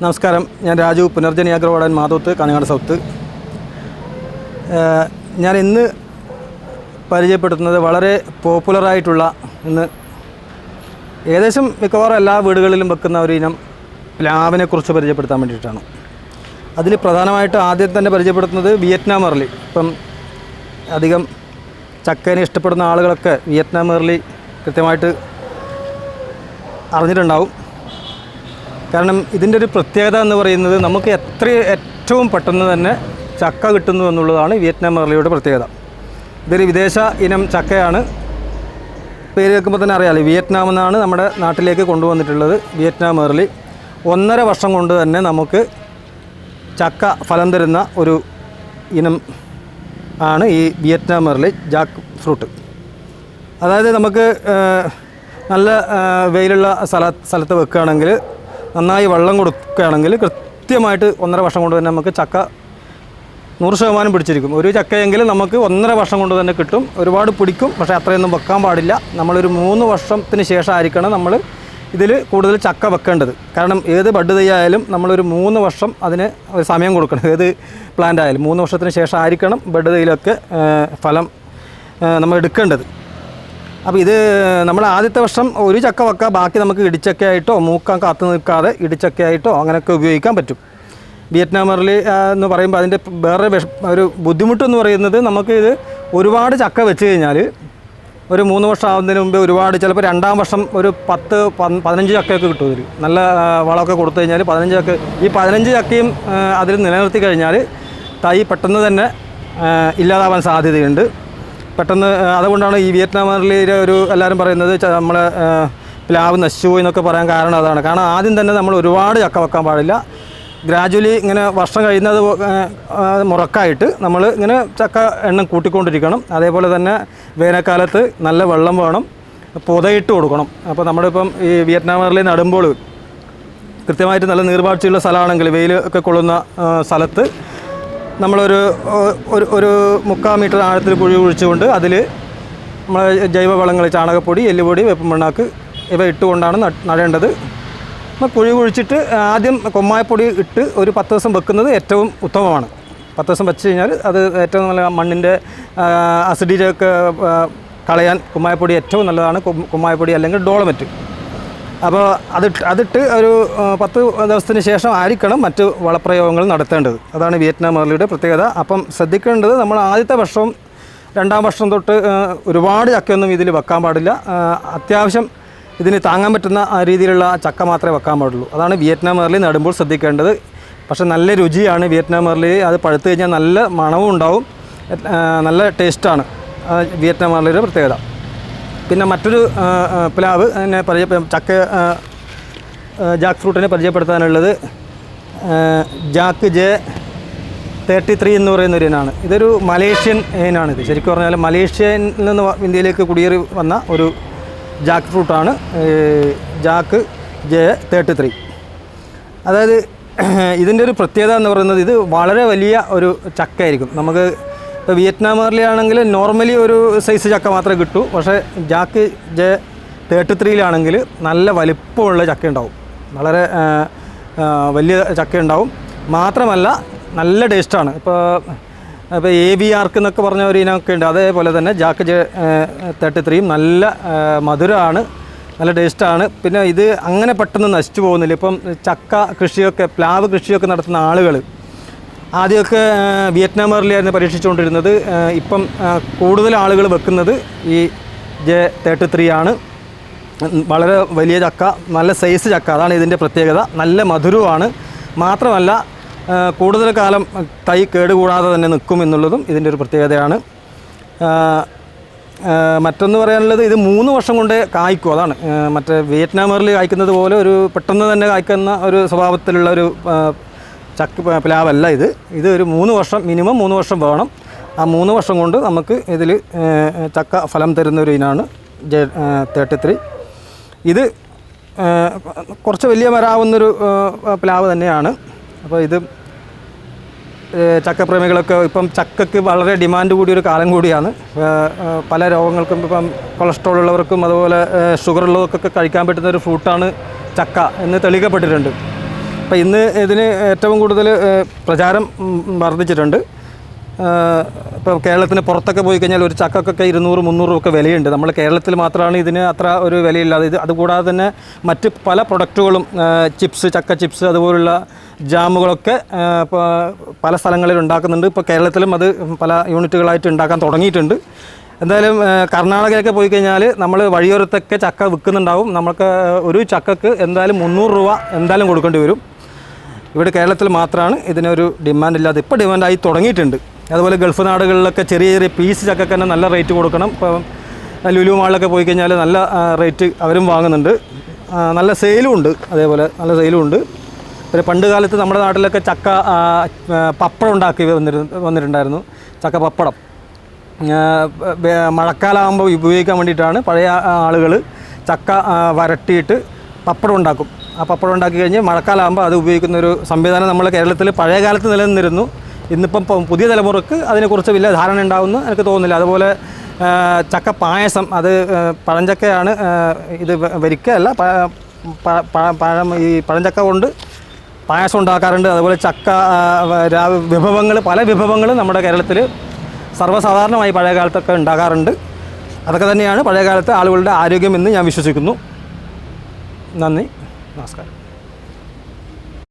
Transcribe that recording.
നമസ്കാരം. ഞാൻ രാജു പുനർജനി അഗ്രവാടൻ മാധവത്ത് കാഞ്ഞങ്ങാട് സൗത്ത്. ഞാൻ ഇന്ന് പരിചയപ്പെടുത്തുന്നത് വളരെ പോപ്പുലറായിട്ടുള്ള ഇന്ന് ഏകദേശം മിക്കവാറും എല്ലാ വീടുകളിലും വെക്കുന്ന ഒരു ഇനം പ്ലാവിനെക്കുറിച്ച് പരിചയപ്പെടുത്താൻ വേണ്ടിയിട്ടാണ്. അതിൽ പ്രധാനമായിട്ട് ആദ്യം തന്നെ പരിചയപ്പെടുത്തുന്നത് വിയറ്റ്നാം എർലി ഇപ്പം അധികം ചക്കേനെ ഇഷ്ടപ്പെടുന്ന ആളുകളൊക്കെ വിയറ്റ്നാം എർലി കൃത്യമായിട്ട് അറിഞ്ഞിട്ടുണ്ടാവും. കാരണം ഇതിന്റെ ഒരു പ്രത്യേകത എന്ന് പറയുന്നത് നമുക്ക് എത്ര ഏറ്റവും പെട്ടെന്ന് തന്നെ ചക്ക കിട്ടുന്നു എന്നുള്ളതാണ് വിയറ്റ്നാം മറലിയുടെ പ്രത്യേകത. ഇതൊരു വിദേശ ഇനം ചക്കയാണ്. പേര് കേൾക്കുമ്പോൾ തന്നെ അറിയാമല്ലോ വിയറ്റ്നാം എന്നാണ് നമ്മുടെ നാട്ടിലേക്ക് കൊണ്ടുവന്നിട്ടുള്ളത് വിയറ്റ്നാം എർലി ഒന്നര വർഷം കൊണ്ട് തന്നെ നമുക്ക് ചക്ക ഫലം തരുന്ന ഒരു ഇനം ആണ് ഈ വിയറ്റ്നാം എർലി ജാക്ക് ഫ്രൂട്ട്. അതായത് നമുക്ക് നല്ല വെയിലുള്ള സ്ഥല സ്ഥലത്ത് വെക്കുകയാണെങ്കിൽ നന്നായി വെള്ളം കൊടുക്കുകയാണെങ്കിൽ കൃത്യമായിട്ട് ഒന്നര വർഷം കൊണ്ട് തന്നെ നമുക്ക് ചക്ക നൂറ് ശതമാനം പിടിച്ചിരിക്കും. ഒരു ചക്കയെങ്കിലും നമുക്ക് ഒന്നര വർഷം കൊണ്ട് തന്നെ കിട്ടും. ഒരുപാട് പിടിക്കും. പക്ഷേ അത്രയൊന്നും വെക്കാൻ പാടില്ല. നമ്മളൊരു മൂന്ന് വർഷത്തിന് ശേഷം ആയിരിക്കണം നമ്മൾ ഇതിൽ കൂടുതൽ ചക്ക വെക്കേണ്ടത്. കാരണം ഏത് ബഡ് തൈയായാലും നമ്മളൊരു മൂന്ന് വർഷം അതിന് ഒരു സമയം കൊടുക്കണം. ഏത് പ്ലാന്റ് ആയാലും മൂന്ന് വർഷത്തിന് ശേഷം ആയിരിക്കണം ബഡ് തൈയിലൊക്കെ ഫലം നമ്മൾ എടുക്കേണ്ടത്. അപ്പോൾ ഇത് നമ്മൾ ആദ്യത്തെ വർഷം ഒരു ചക്ക വെക്കാം ബാക്കി നമുക്ക് ഇടിച്ചക്കയായിട്ടോ മൂക്കാൻ കാത്തു നിൽക്കാതെ ഇടിച്ചക്കയായിട്ടോ അങ്ങനെയൊക്കെ ഉപയോഗിക്കാൻ പറ്റും. വിയറ്റ്നാം എന്ന് പറയുമ്പോൾ അതിന്റെ വേറെ ഒരു ബുദ്ധിമുട്ടെന്ന് പറയുന്നത് നമുക്ക് ഇത് ഒരുപാട് ചക്ക വെച്ച് കഴിഞ്ഞാൽ ഒരു മൂന്ന് വർഷം ആവുന്നതിന് മുമ്പേ ഒരുപാട് ചിലപ്പോൾ രണ്ടാം വർഷം ഒരു പത്ത് പതിനഞ്ച് ചക്കയൊക്കെ കിട്ടും ഇതിൽ നല്ല വളമൊക്കെ കൊടുത്തു കഴിഞ്ഞാൽ പതിനഞ്ച് ചക്ക. ഈ പതിനഞ്ച് ചക്കയും അതിൽ നിലനിർത്തി കഴിഞ്ഞാൽ തൈ പെട്ടെന്ന് തന്നെ ഇല്ലാതാവാൻ സാധ്യതയുണ്ട്. പെട്ടെന്ന് അതുകൊണ്ടാണ് ഈ വിയറ്റ്നാമിലെ ഒരു എല്ലാവരും പറയുന്നത് നമ്മളെ പ്ലാവ് നശിച്ചു പോയി എന്നൊക്കെ പറയാൻ കാരണം അതാണ്. കാരണം ആദ്യം തന്നെ നമ്മൾ ഒരുപാട് ചക്ക വെക്കാൻ പാടില്ല. ഗ്രാജുവലി ഇങ്ങനെ വർഷം കഴിയുന്നത് മുറക്കായിട്ട് നമ്മൾ ഇങ്ങനെ ചക്ക എണ്ണം കൂട്ടിക്കൊണ്ടിരിക്കണം. അതേപോലെ തന്നെ വേനൽക്കാലത്ത് നല്ല വെള്ളം വേണം പുതയിട്ട് കൊടുക്കണം. അപ്പോൾ നമ്മളിപ്പം ഈ വിയറ്റ്നാമിലെ നടുമ്പോൾ കൃത്യമായിട്ട് നല്ല നീർവാഴ്ചയുള്ള സ്ഥലമാണെങ്കിൽ വെയിൽ ഒക്കെ കൊള്ളുന്ന സ്ഥലത്ത് നമ്മളൊരു ഒരു ഒരു മുക്കാൽ മീറ്റർ ആഴത്തിൽ കുഴി കുഴിച്ചുകൊണ്ട് അതിൽ നമ്മൾ ജൈവ വളങ്ങൾ ചാണകപ്പൊടി എല്ലുപൊടി വേപ്പൻ മണ്ണാക്ക് ഇവ ഇട്ടുകൊണ്ടാണ് നടേണ്ടത്. നമ്മൾ കുഴി കുഴിച്ചിട്ട് ആദ്യം കൊമ്മായപ്പൊടി ഇട്ട് ഒരു പത്ത് ദിവസം വെക്കുന്നത് ഏറ്റവും ഉത്തമമാണ്. പത്ത് ദിവസം വെച്ച് കഴിഞ്ഞാൽ അത് ഏറ്റവും നല്ല മണ്ണിന്റെ അസിഡിറ്റിയൊക്കെ ആ, കളയാൻ കുമ്മായപ്പൊടി ഏറ്റവും നല്ലതാണ്. കുമ്മായപ്പൊടി അല്ലെങ്കിൽ ഡോളമെറ്റ്. അപ്പോൾ അതിട്ട് അതിട്ട് ഒരു പത്ത് ദിവസത്തിന് ശേഷം ആയിരിക്കണം മറ്റ് വളപ്രയോഗങ്ങൾ നടത്തേണ്ടത്. അതാണ് വിയറ്റ്നാം എർലിയുടെ പ്രത്യേകത. അപ്പം ശ്രദ്ധിക്കേണ്ടത് നമ്മൾ ആദ്യത്തെ വർഷവും രണ്ടാം വർഷം തൊട്ട് ഒരുപാട് ചക്കയൊന്നും ഇതിൽ വെക്കാൻ പാടില്ല. അത്യാവശ്യം ഇതിന് താങ്ങാൻ പറ്റുന്ന രീതിയിലുള്ള ചക്ക മാത്രമേ വെക്കാൻ പാടുള്ളൂ. അതാണ് വിയറ്റ്നാം എർലി നടുമ്പോൾ ശ്രദ്ധിക്കേണ്ടത്. പക്ഷേ നല്ല രുചിയാണ് വിയറ്റ്നാം എർലി അത് പഴുത്ത് കഴിഞ്ഞാൽ നല്ല മണവും ഉണ്ടാവും. നല്ല ടേസ്റ്റാണ്. വിയറ്റ്നാം എർലിയുടെ പ്രത്യേകത. പിന്നെ മറ്റൊരു പ്ലാവ് എന്നെ പരിചയ ചക്ക ജാക്ക് ഫ്രൂട്ടിനെ പരിചയപ്പെടുത്താനുള്ളത് ജാക്ക് ജെ തേർട്ടി ത്രീ എന്ന് പറയുന്ന ഒരു ഇനാണ് ഇതൊരു മലേഷ്യൻ ഇനാണ് ഇത് ശരിക്കും പറഞ്ഞാൽ മലേഷ്യയിൽ നിന്ന് ഇന്ത്യയിലേക്ക് കുടിയേറി വന്ന ഒരു ജാക്ക് ഫ്രൂട്ടാണ് ജാക്ക് ജെ തേർട്ടി ത്രീ അതായത് ഇതിന്റെ ഒരു പ്രത്യേകത എന്ന് പറയുന്നത് ഇത് വളരെ വലിയ ഒരു ചക്കയായിരിക്കും. നമുക്ക് ഇപ്പോൾ വിയറ്റ്നാം ആണെങ്കിൽ നോർമലി ഒരു സൈസ് ചക്ക മാത്രമേ കിട്ടൂ. പക്ഷേ ജാക്ക് ജെ തേർട്ടി ത്രീയിലാണെങ്കിൽ നല്ല വലിപ്പമുള്ള ചക്ക ഉണ്ടാവും. വളരെ വലിയ ചക്ക ഉണ്ടാവും. മാത്രമല്ല നല്ല ടേസ്റ്റാണ് ഇപ്പോൾ ഇപ്പോൾ എ ബി ആർക്ക് എന്നൊക്കെ പറഞ്ഞ ഒരു ഇനമൊക്കെ ഉണ്ട്. അതേപോലെ തന്നെ ജാക്ക് ജെ തേർട്ടി ത്രീയും നല്ല മധുരമാണ്. നല്ല ടേസ്റ്റാണ് പിന്നെ ഇത് അങ്ങനെ പെട്ടെന്ന് നശിച്ചു പോകുന്നില്ല. ഇപ്പം ചക്ക കൃഷിയൊക്കെ പ്ലാവ് കൃഷിയൊക്കെ നടത്തുന്ന ആളുകൾ ആദ്യമൊക്കെ വിയറ്റ്നാം എർലിയായിരുന്നു പരീക്ഷിച്ചുകൊണ്ടിരുന്നത്. ഇപ്പം കൂടുതൽ ആളുകൾ വെക്കുന്നത് ഈ ജെ തേർട്ടി ത്രീ ആണ്. വളരെ വലിയ ചക്ക നല്ല സൈസ് ചക്ക അതാണ് ഇതിന്റെ പ്രത്യേകത. നല്ല മധുരവുമാണ്. മാത്രമല്ല കൂടുതൽ കാലം തൈ കേടുകൂടാതെ തന്നെ നിൽക്കും എന്നുള്ളതും ഇതിന്റെ ഒരു പ്രത്യേകതയാണ്. മറ്റൊന്ന് പറയാനുള്ളത് ഇത് മൂന്ന് വർഷം കൊണ്ട് കായ്ക്കും അതാണ്. മറ്റേ വിയറ്റ്നാമറിൽ കായ്ക്കുന്നത് പോലെ ഒരു പെട്ടെന്ന് തന്നെ കായ്ക്കുന്ന ഒരു സ്വഭാവത്തിലുള്ള ഒരു ചക്ക പ്ലാവല്ല ഇത്. ഇത് ഒരു മൂന്ന് വർഷം മിനിമം മൂന്ന് വർഷം വേണം. ആ മൂന്ന് വർഷം കൊണ്ട് നമുക്ക് ഇതിൽ ചക്ക ഫലം തരുന്ന ഒരു ഇനാണ് ജെ തേർട്ടി ത്രീ. ഇത് കുറച്ച് വലിയ മരാവുന്നൊരു പ്ലാവ് തന്നെയാണ്. അപ്പോൾ ഇത് ചക്കപ്രേമികളൊക്കെ ഇപ്പം ചക്കയ്ക്ക് വളരെ ഡിമാൻഡ് കൂടിയൊരു കാലം കൂടിയാണ്. പല രോഗങ്ങൾക്കും ഇപ്പം കൊളസ്ട്രോൾ ഉള്ളവർക്കും അതുപോലെ ഷുഗർ ഉള്ളവർക്കൊക്കെ കഴിക്കാൻ പറ്റുന്ന ഒരു ഫ്രൂട്ടാണ് ചക്ക എന്ന് തെളിയിക്കപ്പെട്ടിട്ടുണ്ട്. അപ്പോൾ ഇന്ന് ഇതിന് ഏറ്റവും കൂടുതൽ പ്രചാരം വർദ്ധിച്ചിട്ടുണ്ട്. ഇപ്പോൾ കേരളത്തിന് പുറത്തൊക്കെ പോയി കഴിഞ്ഞാൽ ഒരു ചക്കക്കൊക്കെ ഇരുന്നൂറ് മുന്നൂറും ഒക്കെ വിലയുണ്ട്. നമ്മൾ കേരളത്തിൽ മാത്രമാണ് ഇതിന് അത്ര ഒരു വിലയില്ലാതെ ഇത് അതുകൂടാതെ തന്നെ മറ്റ് പല പ്രൊഡക്റ്റുകളും ചിപ്സ് ചക്ക ചിപ്സ് അതുപോലുള്ള ജാമുകളൊക്കെ പല സ്ഥലങ്ങളിൽ ഉണ്ടാക്കുന്നുണ്ട്. ഇപ്പോൾ കേരളത്തിലും അത് പല യൂണിറ്റുകളായിട്ട് ഉണ്ടാക്കാൻ തുടങ്ങിയിട്ടുണ്ട്. എന്തായാലും കർണാടകയൊക്കെ പോയി കഴിഞ്ഞാൽ നമ്മൾ വഴിയോരത്തൊക്കെ ചക്ക വിൽക്കുന്നുണ്ടാവും. നമുക്ക് ഒരു ചക്കക്ക് എന്തായാലും മുന്നൂറ് രൂപ എന്തായാലും കൊടുക്കേണ്ടി വരും. ഇവിടെ കേരളത്തിൽ മാത്രമാണ് ഇതിനൊരു ഡിമാൻഡ് ഇല്ലാതെ ഇപ്പോൾ ഡിമാൻഡായി തുടങ്ങിയിട്ടുണ്ട്. അതുപോലെ ഗൾഫ് നാടുകളിലൊക്കെ ചെറിയ ചെറിയ പീസ് ചക്കക്ക് തന്നെ നല്ല റേറ്റ് കൊടുക്കണം. ഇപ്പം ലുലു മാളിലൊക്കെ പോയി കഴിഞ്ഞാൽ നല്ല റേറ്റ് അവരും വാങ്ങുന്നുണ്ട്. നല്ല സെയിലും ഉണ്ട്. അതേപോലെ നല്ല സെയിലും ഉണ്ട്. പിന്നെ പണ്ട് കാലത്ത് നമ്മുടെ നാട്ടിലൊക്കെ ചക്ക പപ്പടം ഉണ്ടാക്കി വന്നിരുന്നു വന്നിട്ടുണ്ടായിരുന്നു. ചക്ക പപ്പടം. മഴക്കാലമാകുമ്പോൾ ഉപയോഗിക്കാൻ വേണ്ടിയിട്ടാണ് പഴയ ആളുകൾ ചക്ക വരട്ടിയിട്ട് പപ്പടം ഉണ്ടാക്കും. ആ പപ്പടം ഉണ്ടാക്കി കഴിഞ്ഞ് മഴക്കാലമാകുമ്പോൾ അത് ഉപയോഗിക്കുന്ന ഒരു സംവിധാനം നമ്മൾ കേരളത്തിൽ പഴയ കാലത്ത് നിലനിന്നിരുന്നു. ഇന്നിപ്പം പുതിയ തലമുറയ്ക്ക് അതിനെക്കുറിച്ച് വലിയ ധാരണ ഉണ്ടാവുമെന്ന് എനിക്ക് തോന്നുന്നില്ല. അതുപോലെ ചക്ക പായസം അത് പഴഞ്ചക്കയാണ് ഇത് വരിക്കയല്ല പഴം ഈ പഴഞ്ചക്ക കൊണ്ട് പായസം ഉണ്ടാക്കാറുണ്ട്. അതുപോലെ ചക്ക വിഭവങ്ങൾ പല വിഭവങ്ങളും നമ്മുടെ കേരളത്തിൽ സർവസാധാരണമായി പഴയ കാലത്തൊക്കെ ഉണ്ടാകാറുണ്ട്. അതൊക്കെ തന്നെയാണ് പഴയ കാലത്തെ ആളുകളുടെ ആരോഗ്യമെന്ന് ഞാൻ വിശ്വസിക്കുന്നു. നന്ദി. നമസ്കാരം.